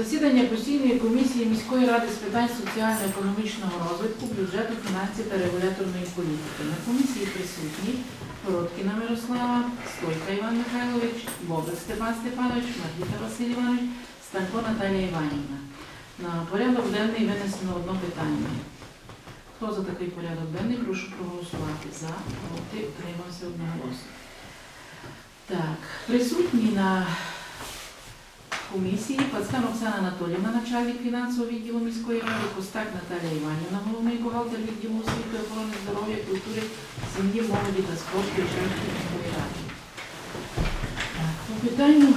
Засідання постійної комісії міської ради з питань соціально-економічного розвитку, бюджету, фінансів та регуляторної політики. На комісії присутні Короткіна Мирослава, Стойка Іван Михайлович, Бобик Степан Степанович, Маргіта Василь Іванович, Станко Наталія Іванівна. На порядок денний винесено одне питання. Хто за такий порядок денний, прошу проголосувати. За, проти, утримався одноголосно. Так, присутні на комісії Пацкан Оксана Анатоліївна, начальник фінансового відділу міської ради, Костак Наталія Іванівна, головний бухгалтер відділу освіти, охорони здоров'я, культури, сім'ї, молоді та спорту Іршавської міської ради. По питанню,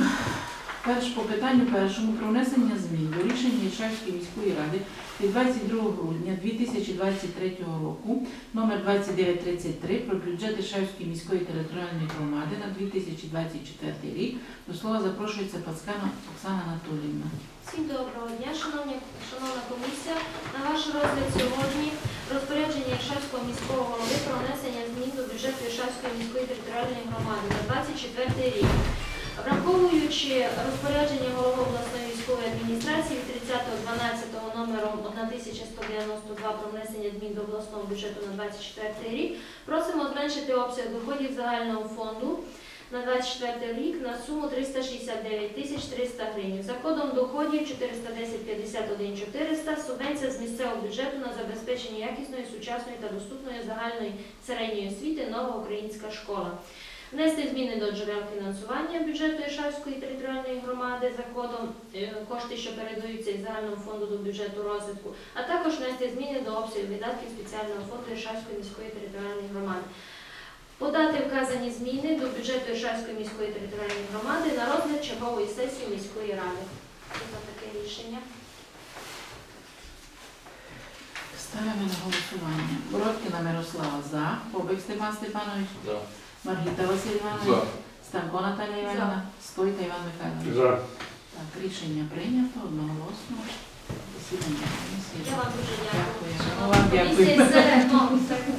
перш, по питанню першому про внесення змін до рішення Іршавської міської ради від 22 грудня 2023 року номер 2933 про бюджет Іршавської міської територіальної громади на 2024 рік до слова запрошується Пацкана Оксана Анатоліївна. Всім доброго дня, шановні, шановна комісія. На ваш розгляд сьогодні розпорядження Іршавського міського голови про внесення змін до бюджету Іршавської міської територіальної громади на 24 рік. Враховуючи розпорядження голови обласної військової адміністрації від 30.12 номером 1192 про внесення змін до обласного бюджету на 24 рік, просимо зменшити обсяг доходів загального фонду на 24 рік на суму 369 тисяч 300 гривень. За кодом доходів 410 51 400 субвенція з місцевого бюджету на забезпечення якісної, сучасної та доступної загальної середньої освіти нова українська школа. Внести зміни до джерел фінансування бюджету Ішавської територіальної громади за кодом е, кошти, що передаються із загального фонду до бюджету розвитку, а також внести зміни до обсягу видатків спеціального фонду Ішавської міської територіальної громади. Подати вказані зміни до бюджету Іршавської міської територіальної громади на розгляд чергової сесії міської ради. Що за таке рішення? Ставимо на голосування. Короткіна Мирослава за, Бобик Степан Степанович, За. Маргіта Василь Іванович, За. Станко Наталія Іванівна, Стойка Іван Михайлович. За. Так, рішення прийнято одноголосно. Засідання комісії. Я вам дуже дякую. Дякую. Вам